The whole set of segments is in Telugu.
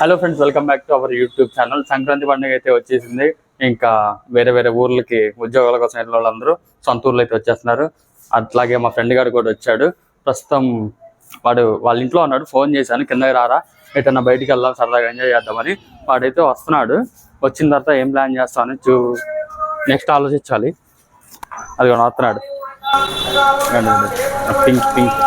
Hello friends welcome back to our YouTube channel Sankranti పండుగ అయితే వచ్చేసింది. ఇంకా వేరే వేరే ఊర్లకి ఉద్యోగాల కోసం వెళ్ళిన వాళ్ళందరూ సొంత ఊర్లో అయితే వచ్చేస్తున్నారు. అట్లాగే మా ఫ్రెండ్ గారు కూడా వచ్చాడు. ప్రస్తుతం వాడు వాళ్ళ ఇంట్లో ఉన్నాడు. ఫోన్ చేశాను. కిందకి రారా? ఎటన్నా బయటికి వెళ్దాం సరదాగా ఎంజాయ్ చేద్దామని వాడైతే వస్తున్నాడు. వచ్చిన తర్వాత ఏం ప్లాన్ చేస్తాను చూ నెక్స్ట్ ఆలోచించాలి. అది వస్తున్నాడు. పింక్ పింక్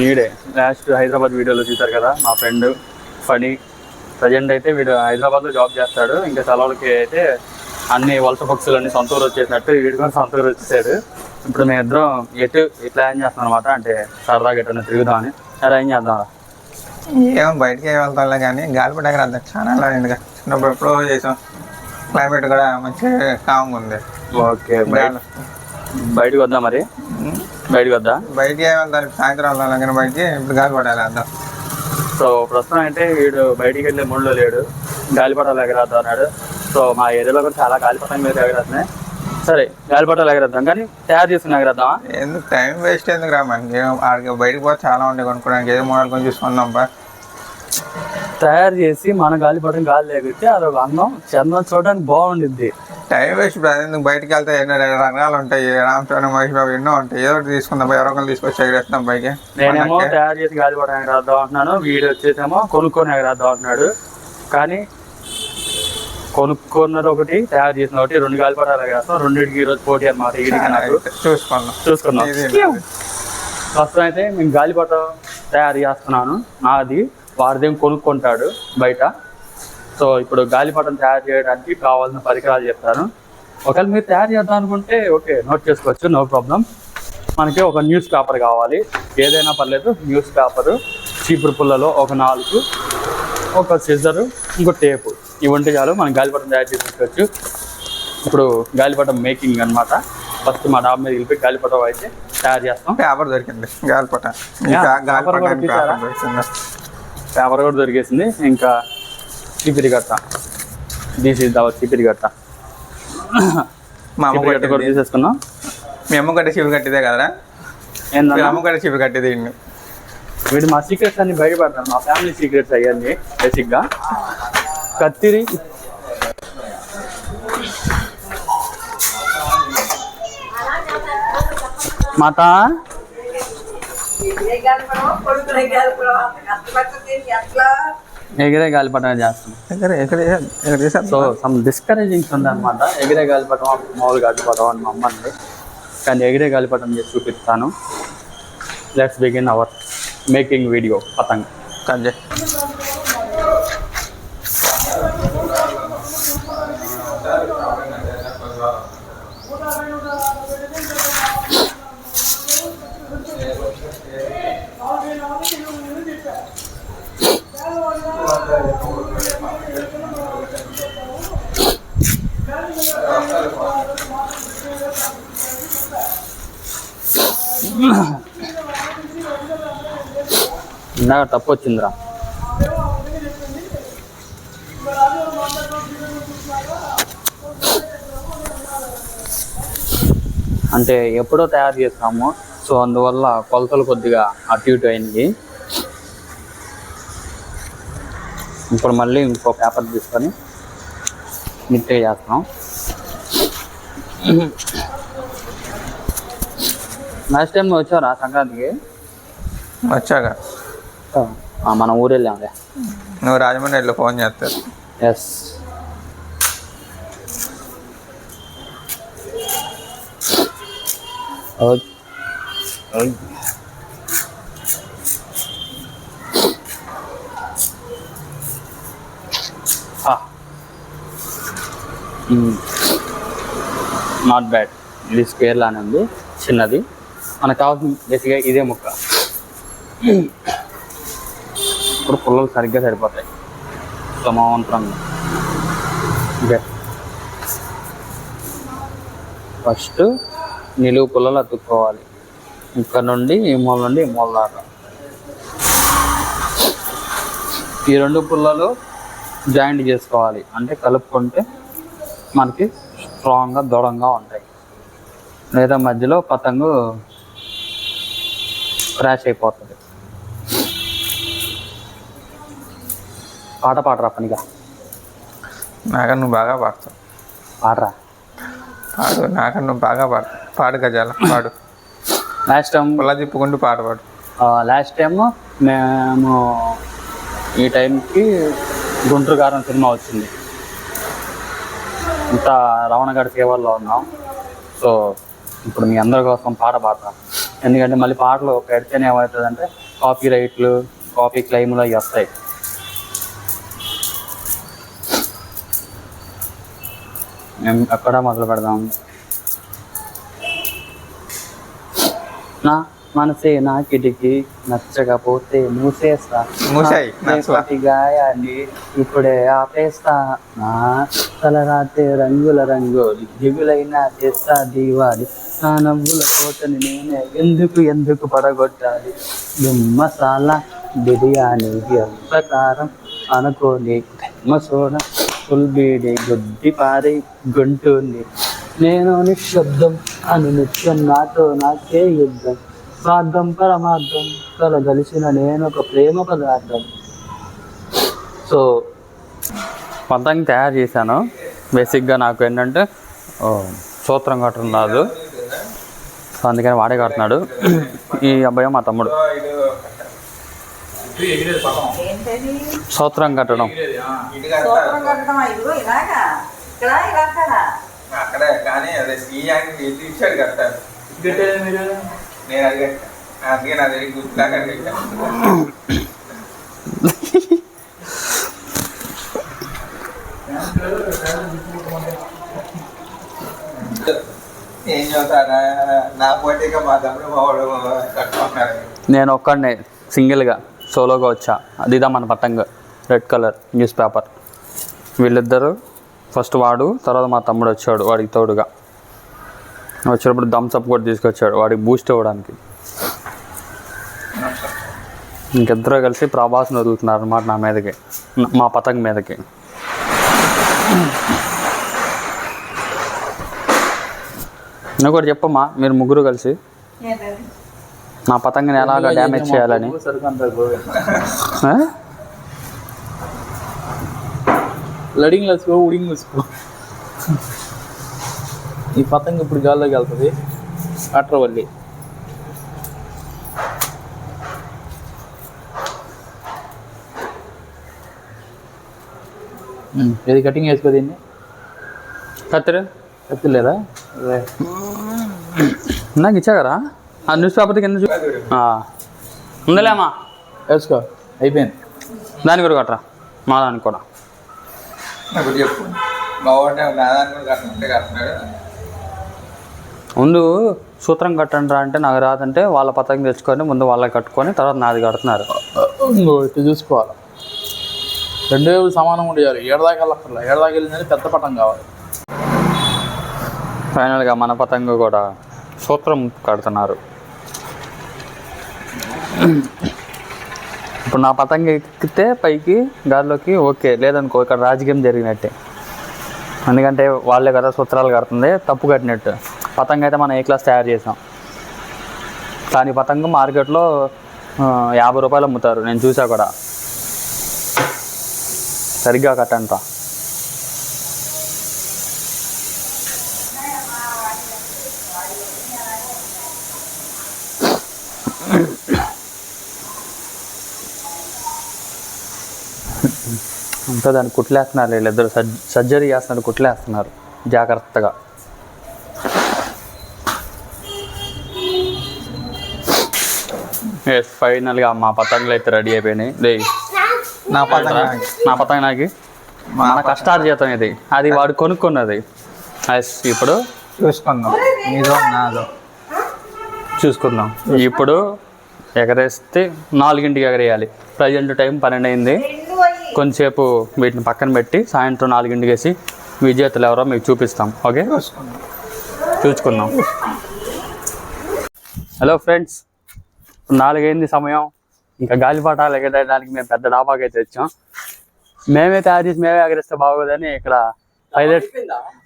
వీడే. లాస్ట్ హైదరాబాద్ వీడియోలో చూశారు కదా మా ఫ్రెండ్ ఫణి. ప్రజెంట్ అయితే వీడు హైదరాబాద్లో జాబ్ చేస్తాడు. ఇంకా సెలవులకి అయితే అన్ని వలస పక్షులు అన్ని సొంత ఊరు వచ్చేసినట్టు వీడు కూడా సొంత ఊరు వచ్చేసాడు. ఇప్పుడు మేము ఇద్దరం ఎటు ప్లాన్ చేస్తున్నాం అనమాట అంటే సరదాగా ఎటు తిరుగుదామని. సరే ఏం చేద్దాం ఏమో బయటికి ఏం వెళ్తాంలే కానీ గాలిపట దగ్గర అంత చాలా అయిందిగా చిన్నప్పుడు ఎప్పుడో చేసాం. క్లైమేట్ కూడా మంచి కామ్గా ఉంది. ఓకే బయట బయటకు వద్దాం మరి. బయటకు వద్దా? బయటికి వెళ్తాం సాయంత్రం వెళ్తాం కానీ బయటికి ఇప్పుడు గాలిపట వెళ్దాం సో ప్రస్తుతం అయితే వీడు బయటికి వెళ్ళే మూడులో లేడు. గాలిపటాలు ఎగరేద్దాం అన్నాడు. సో మా ఏరియాలో కూడా చాలా గాలిపటం మీద ఎగరేస్తున్నాయి సరే గాలిపటాలు ఎగరేద్దాం కానీ తయారు చేసుకుని ఎగరేద్దామా ఎందుకు టైం వేస్ట్ ఎందుకు రా మనకి ఆడికి బయటికి పోతే చాలా ఉంటాయి కొనుక్కోడానికి. ఏదో మోడల్ కొంచెం చూసుకుందాం బా తయారు చేసి మన గాలిపటం గాలి ఎగిరితే అదొక అందం. చందం చూడడానికి బాగుండిద్ది. టైం వేస్ట్ ఇప్పుడు ఎందుకు బయటికి వెళ్తే ఎన్నో రకాలు ఉంటాయి. రామచరణ్ మహేష్ బాబు ఎన్నో ఉంటాయి. ఏదో ఒకటి తీసుకుందాం ఎవరో ఒకరు తీసుకొచ్చి ఎగరేస్తాం పైకి. నేనేమో తయారు చేసి గాలిపటం ఎగరేద్దాం అంటున్నాను. వీడు వచ్చేసేమో కొనుక్కొని ఎగరేద్దాం అంటున్నాడు. కానీ కొనుక్కున్నది ఒకటి తయారు చేసిన ఒకటి. రెండు గాలిపటాలు ఎగరేస్తాం రెండింటికి ఈరోజు పోటీ అనమాట చూసుకుందాం. ఇది ప్రస్తుతం అయితే మేము గాలిపటం తయారు చేస్తున్నాను. నాది వాడిదేం కొనుక్కుంటాడు బయట. సో ఇప్పుడు గాలిపటం తయారు చేయడానికి కావాల్సిన పరికరాలు చెప్తాను ఒకవేళ మీరు తయారు చేద్దాం అనుకుంటే ఓకే నోట్ చేసుకోవచ్చు నో ప్రాబ్లం. మనకి ఒక న్యూస్ పేపర్ కావాలి. ఏదైనా పర్లేదు న్యూస్ పేపరు చీపురు పుల్లలో ఒక నాలుగు ఒక సిజరు ఇంకో టేపు. ఇవి ఉంటే చాలు మనం గాలిపటం తయారు చేసుకోవచ్చు ఇప్పుడు గాలిపటం మేకింగ్ అన్నమాట. ఫస్ట్ మా డాబా మీద వెళ్ళిపోయి గాలిపటం అయితే తయారు చేస్తాం. పేపర్ దొరికింది? గాలిపట పేపర్ కూడా దొరికేసింది. ఇంకా చీపిరి గట్ట తీసిద్దాం చీపిరి గట్ట మా అమ్మ గట్ట కూడా కట్టింది తీసేసుకున్నాం మీ అమ్మ కట్టే చీపురు కట్టిదే కదరా? అమ్మ కట్టే చీపురు కట్టిదే ఇన్ని. వీడు మా సీక్రెట్స్ అన్ని బయటపడతాను మా ఫ్యామిలీ సీక్రెట్స్ అయ్యండి బేసిక్గా కత్తిరి. మాట ఎగిరే గాలిపటం చేస్తున్నాం ఎక్కడ ఎక్కడ ఎక్కడ చేశారు. సో సమ్ డిస్కరేజింగ్స్ ఉంది అనమాట ఎగిరే గాలిపటం మామూలు గాలిపటం అని మా అమ్మంది కానీ ఎగిరే గాలిపటం చేసి చూపిస్తాను. Let's begin our making video పతంగ్. Sanjay ఇందాక తప్పు వచ్చిందిరా. అంటే ఎప్పుడో తయారు చేస్తాము సో అందువల్ల కొలతలు కొద్దిగా అటు ఇటు అయింది. ఇప్పుడు మళ్ళీ ఇంకో పేపర్ తీసుకొని నీట్గా చేస్తాం. లాస్ట్ టైం నువ్వు వచ్చారా సంక్రాంతికి? వచ్చాక మన ఊరు వెళ్ళాంలే. నువ్వు రాజమండ్రి వెళ్ళి ఫోన్ చేస్తారు ఎస్ నాట్ బ్యాడ్ ఇది స్క్వేర్ లానే ఉంది. చిన్నది. మనకు కావాల్సిన బేసిక్గా ఇదే ముక్క. ఇప్పుడు పుల్లలు సరిగ్గా సరిపోతాయి. సమావంతరంగా ఓకే ఫస్ట్ నిలువు పుల్లలు అతుక్కోవాలి. ఇక్కడ నుండి ఈ మూల నుండి ఈ మూల దాకా. ఈ రెండు పుల్లలు జాయింట్ చేసుకోవాలి. అంటే కలుపుకుంటే మనకి స్ట్రాంగ్గా దృఢంగా ఉంటాయి. లేదా మధ్యలో పతంగు క్రాష్ అయిపోతుంది. పాట పాడరా పనిగా? నాకన్నా నువ్వు బాగా పాడతావు. పాడరా? పాడు నాకన్నా నువ్వు బాగా పాడతావు పాడు గజాల పాడు. లాస్ట్ టైం పుల్ల తిప్పుకుంటూ పాట పాడు. లాస్ట్ టైం మేము ఈ టైంకి గుంటూరు గారం సినిమా వచ్చింది. ఇంత రవణగఢ సేవల్లో ఉన్నాం. సో ఇప్పుడు మీ అందరి కోసం పాట పాడతాం. ఎందుకంటే మళ్ళీ పాటలు పెడితేనే ఏమవుతుందంటే కాపీ రైట్లు కాపీ క్లెయిమ్లు అవి వస్తాయి. మేము ఎక్కడ మొదలు పెడదాం? నా మనసే నా కిటికీ నచ్చకపోతే మూసేస్తా మూసేయ్, గాయాన్ని ఇప్పుడే ఆపేస్తా నా తలరాతే రంగుల రంగోలి దిగులైనా చేస్తా దీవాలి నా నవ్వుల కోటని నేనే ఎందుకు ఎందుకు పడగొట్టాలి మసాలా బిర్యానీ ప్రకారం అనుకోని మసోడ ఫుల్బీడి గుడ్డి పారి గుంటుంది నేను నిశ్శబ్దం అను నిత్యం నాతో నాకే యుద్ధం స్వార్థం పరమార్థం కలగలిసిన నేను ఒక ప్రేమ పదార్థం సో పంతంగి తయారు చేశాను. బేసిక్గా నాకు ఏంటంటే సూత్రం కట్టడం రాదు. సో అందుకని వాడే కడుతున్నాడు. ఈ అబ్బాయి మా తమ్ముడు. సూత్రం కట్టడం. అక్కడే కానీ అదే ఇచ్చాడు నేను అది అందుకే నా దగ్గర గుర్తులాగా కట్టాను ఏం చదువుతానా? నా పోటీగా మా తమ్ముడు మా వాడు నేను ఒక్కడినే సింగిల్గా సోలోగా వచ్చా. అదిదా మన పతంగ రెడ్ కలర్ న్యూస్ పేపర్. వీళ్ళిద్దరు ఫస్ట్ వాడు తర్వాత మా తమ్ముడు వచ్చాడు వాడికి తోడుగా. వచ్చినప్పుడు థమ్స్అప్ కూడా తీసుకొచ్చాడు. వాడికి బూస్ట్ ఇవ్వడానికి ఇంకిద్దరు కలిసి ప్రభాస్ని వదులుతున్నారు అనమాట నా మీదకి. మా పతంగ మీదకి. నువ్వు కూడా చెప్పమ్మా మీరు ముగ్గురు కలిసి. నా పతంగిని ఎలాగ డ్యామేజ్ చేయాలని? లడింగ్ వేసుకో ఉడింగ్ వేసుకో ఈ పతంగ ఇప్పుడు గాల్లోకి వెళ్తుంది. అట్రవల్లి. ఏది కటింగ్ వేసుకో దీన్ని? కత్తిరి? కత్తి లేదా. నాకు ఇచ్చా కదా ఆ న్యూస్ పేపర్ కింద చూ ఆ. ఉందిలేమ్మా వేసుకో. అయిపోయింది. దాన్ని కూడా కట్టరా. మా దానికి కూడా. చెప్పు మా వాడిని నా దాన్ని కూడా కట్టుకుంటే కట్టున్నాడు ముందు సూత్రం కట్టండి రా అంటే నాకు రాదంటే వాళ్ళ పతంగి తెచ్చుకొని ముందు వాళ్ళకి కట్టుకొని తర్వాత నాది కడుతున్నారు. ఇంకో ఇటు చూసుకోవాలి. రెండు వైపులు సమానం ఉండేయాలి ఏడదాకా వెళ్ళక్కర్లా. ఏడదాకా వెళ్ళిందని పెద్ద పటం కావాలి. ఫైనల్గా మన పతంగు కూడా సూత్రం కడుతున్నారు. ఇప్పుడు నా పతంగి ఎక్కితే పైకి గాలిలోకి ఓకే లేదనుకో ఇక్కడ రాజకీయం జరిగినట్టే. ఎందుకంటే వాళ్ళే కదా సూత్రాలు కడుతుంది తప్పు కట్టినట్టు. పతంగ అయితే మనం ఏ క్లాస్ తయారు చేసాం? దాని పతంగం మార్కెట్లో యాభై రూపాయలు అమ్ముతారు. నేను చూసా కూడా. సరిగ్గా కట్టంట. ఇంకా దాన్ని కుట్లేస్తున్నారు వీళ్ళిద్దరు. సర్జరీ చేస్తున్నారు కుట్లేస్తున్నారు. జాగ్రత్తగా. ఎస్ ఫైనల్గా మా పతంగులు అయితే రెడీ అయిపోయినాయి. రే నా పతంగ నా పతంగ నాకు మన కష్టార్జితం ఇది. అది వాడు కొనుక్కున్నది. ఎస్ ఇప్పుడు చూసుకుందాం. నీదో నాదో. చూసుకుందాం. ఇప్పుడు ఎగరేస్తే నాలుగింటికి ఎగరేయాలి. ప్రజెంట్ టైం పన్నెండు అయింది. కొంచెంసేపు వీటిని పక్కన పెట్టి సాయంత్రం నాలుగింటికి వేసి విజేతలు ఎవరో మీకు చూపిస్తాం. ఓకే చూసుకుందాం. చూసుకుందాం. హలో ఫ్రెండ్స్ నాలుగైంది సమయం. ఇంకా గాలిపాటాలు ఎగరడానికి మేము పెద్ద డాబాకి అయితే వచ్చాం మేమే తయారు చేసి మేమే ఎగరేస్తే బాగోదని ఇక్కడ పైలట్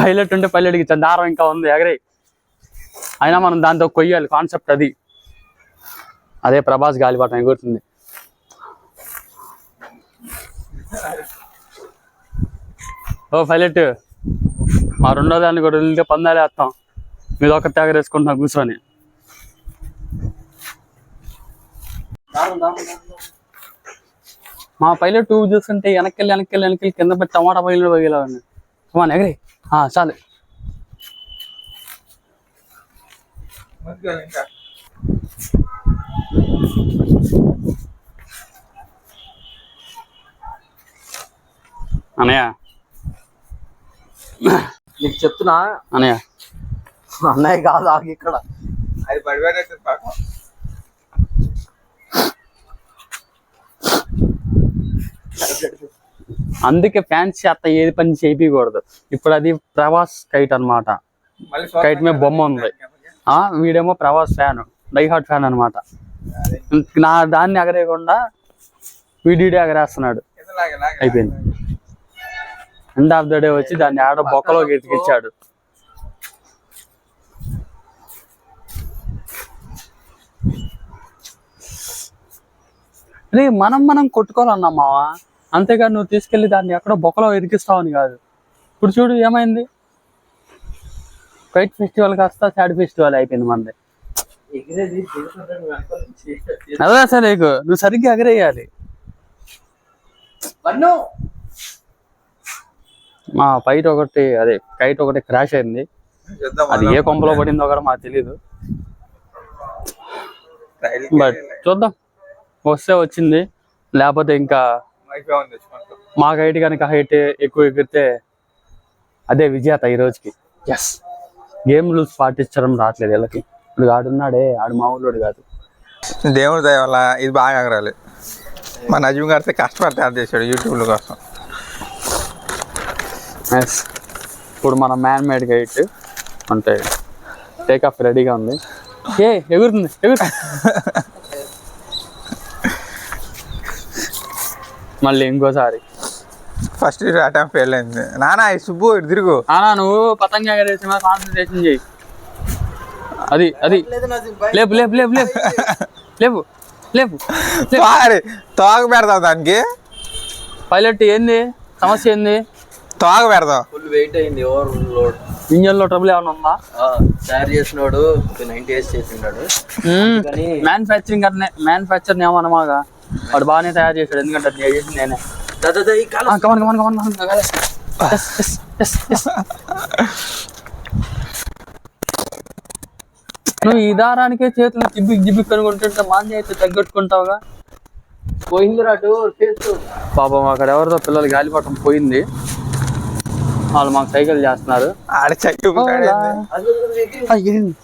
పైలట్ ఉంటే పైలట్కి దారం ఇంకా ఉంది ఎగరే అయినా మనం దాంతో కొయ్యాలి కాన్సెప్ట్ అది. అదే ప్రభాస్ గాలిపటం ఎగురుతుంది. ఓ పైలట్ మా రెండో దాన్ని కూడా వదిలితే పందాలు వేస్తాం. మీద ఒక తేగ వేసుకుంటున్నా కూర్చొని. మా పైలట్ టూ చూస్తుంటే వెనక్కి వెనక్కి వెనక్కి కింద పెట్టి టమాటా పైలు పగిలా సుమాన్ ఎగరి. ఆ, చాలు. అనయ్య నీకు చెప్తున్నా? అనయ్య అన్నయ్య కాదు ఆగి ఇక్కడ. అది పడిపోయినట్టు అందుకే ఫ్యాన్స్ చేత ఏది పని చేయించకూడదు ఇప్పుడు అది ప్రవాస్ కైట్ అన్నమాట. మళ్ళీ కైట్ మీద బొమ్మ ఉంది. ఆ వీడేమో Prabhas fan die hard fan అనమాట నా దాన్ని ఎగరేయకుండా వీడిడే ఎగరేస్తున్నాడు. అయిపోయింది. ఎండ్ ఆఫ్ ద డే వచ్చి దాన్ని ఆడ బొక్కలో ఎతికిచ్చాడు. రే మనం మనం కొట్టుకోవాలన్నా మావా? అంతేగాని నువ్వు తీసుకెళ్ళి దాన్ని ఎక్కడో బొక్కలో ఇరికిస్తావని కాదు. ఇప్పుడు చూడు ఏమైంది? కైట్ ఫెస్టివల్ కాస్త సాడ్ ఫెస్టివల్ అయిపోయింది మనది అదే అసలు నీకు నువ్వు సరిగ్గా ఎగరేయాలి. వన్ను! మా ఫైట్ ఒకటి అదే కైట్ ఒకటి క్రాష్ అయింది. అది ఏ కొంపలో పడిందో కూడా మాకు తెలియదు రైలు బట్ చూద్దాం. వస్తే వచ్చింది. లేకపోతే ఇంకా మైక్గా ఉంది తెచ్చుకుంటాం. మా హైట్ కనుక హైట్ ఎక్కువ ఎగిరితే అదే విజేత ఈ రోజుకి. ఎస్ గేమ్ రూల్స్ పాటించడం రావట్లేదు వీళ్ళకి. ఇప్పుడు ఆడున్నాడే ఆడు మా ఊళ్ళోడు కాదు. దేవుడి దయ వల్ల ఇది బాగా ఎగరాలి. మా నజీం గారితో కష్టపడి తయారు చేశాడు యూట్యూబ్ల కోసం. ఎస్ ఇప్పుడు మన మ్యాన్ మేడ్ గైట్ అంటే టేక్ ఆఫ్ రెడీగా ఉంది. ఏ ఎగురుతుంది ఎగురు మళ్ళీ ఇంకోసారి. ఫస్ట్ అటెంప్ట్ ఫెయిల్ అయింది. నానా ఈ సుబ్బు ఇటు తిరుగు. ఆనా నువ్వు పతంగ కాన్సన్ట్రేషన్ చేయి. అది అది. లేపు లేపు లేపు లేపు. లేపు లేపు పారి తోక పెడదాం దానికి? పైలట్ ఏంది? సమస్య ఏంది? తోక పెడదాం ఫుల్ వెయిట్ అయింది ఓవర్ లోడ్. ఇంజన్లో ట్రబుల్ ఏమైనా ఉందా? తయారు చేసినాడు నైన్టీ ఇయర్స్ చేసినాడు కానీ మ్యానుఫ్యాక్చరింగ్ మ్యానుఫ్యాక్చర్ ఏమన్నమాగా వాడు బాగానే తయారు చేశాడు ఎందుకంటే అది నేను చేసింది నేనే. దాదా దా, ఈ కాలం. Come on come on come on come on yes yes yes yes నువ్వు ఈ దారానికే చేతులు జిబ్బిక్ జిబ్బిక్ కనుకుంటుంటే మాంజీ అయితే తగ్గట్టుకుంటావుగా? పోయింది రాటు పాపం అక్కడ ఎవరిదో పిల్లలు గాలిపటం పోయింది. వాళ్ళు మాకు సైకిల్ చేస్తున్నారు. ఆడ చెక్కి ఆ, ఎగిరింది.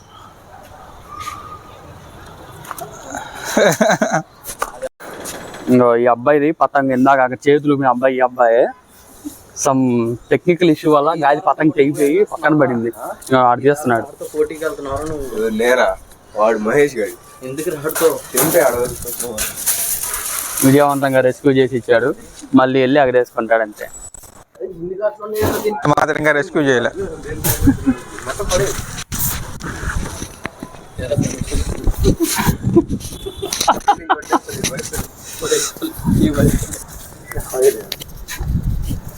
ఇంకో ఈ అబ్బాయిది పతంగ ఇందాక అక్కడ చేతులు మీ అబ్బాయి ఈ అబ్బాయి. సమ్ టెక్నికల్ ఇష్యూ వల్ల గాలి పతంగ తెగిపోయి పక్కన పడింది. ఆడు చేస్తున్నాడు. పోటీకి వెళ్తున్నారు నువ్వు? లేరా? వాడు మహేష్ గారి ఎందుకు రాడుతో? తింటే ఆడ విజయవంతంగా రెస్క్యూ చేసి ఇచ్చాడు. మళ్ళీ వెళ్ళి అగరేసుకుంటాడు అంతే. మాత్రంగా రెస్క్యూ చేయలే.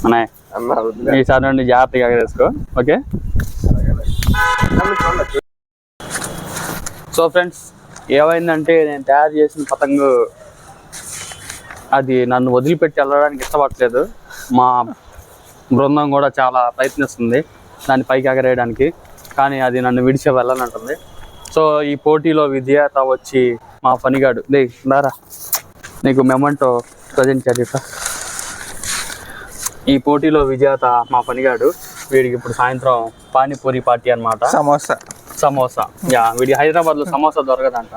అన్నయ్య వదిలే. ఈసారి నుండి జాగ్రత్తగా ఎగరేసుకో ఓకే? సో ఫ్రెండ్స్ ఏమైందంటే నేను తయారు చేసిన పతంగు అది నన్ను వదిలిపెట్టి వెళ్ళడానికి ఇష్టపడలేదు మా బృందం కూడా చాలా ప్రయత్నిస్తుంది దాన్ని పైకి ఎగరేయడానికి కానీ అది నన్ను విడిచి వెళ్ళనంటుంది. సో ఈ పోటీలో విజేత వచ్చి మా పనిగాడు దే దారా. నీకు మెమంటో ప్రజెంట్ చరిత్ర ఈ పోటీలో విజేత మా పనిగాడు వీడికి ఇప్పుడు సాయంత్రం పానీపూరి పార్టీ అన్నమాట. సమోసా. సమోసా. యా వీడి హైదరాబాద్లో సమోసా దొరకదంట.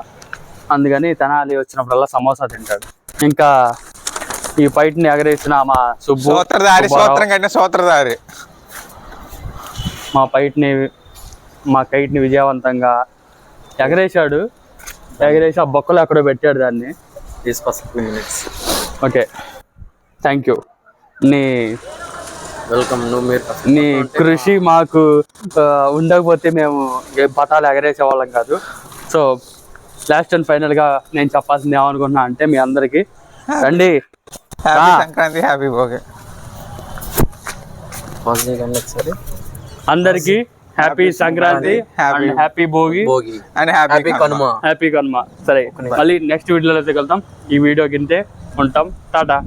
అందుకని తెనాలి వచ్చినప్పుడల్లా సమోసా తింటాడు. ఇంకా ఈ ఫైట్ని ఎగరేసిన మా సుబ్బు సూత్రధారి సూత్రం కట్టిన సూత్రధారి. మా ఫైట్ని మా కైట్ని విజయవంతంగా ఎగరేశాడు. ఎగరేసి ఆ బొక్కలు ఎక్కడో పెట్టాడు దాన్ని. తీసుకొస్తా two minutes okay. Thank you. నీ వెల్కమ్ నువ్వు మీరు నీ కృషి మాకు ఉండకపోతే మేము ఏ పటాలు ఎగరేసే వాళ్ళం కాదు. సో లాస్ట్ అండ్ ఫైనల్గా నేను చెప్పాల్సింది ఏమనుకుంటున్నా అంటే మీ అందరికి. రండి. సంక్రాంతి హ్యాపీ భోగి. అందరికి happy Sankranti happy Bhogi and happy Kanuma happy Kanuma సరే మళ్ళీ నెక్స్ట్ వీడియోలో అయితే వెళ్తాం. ఈ వీడియో కిందే ఉంటాం. టాటా.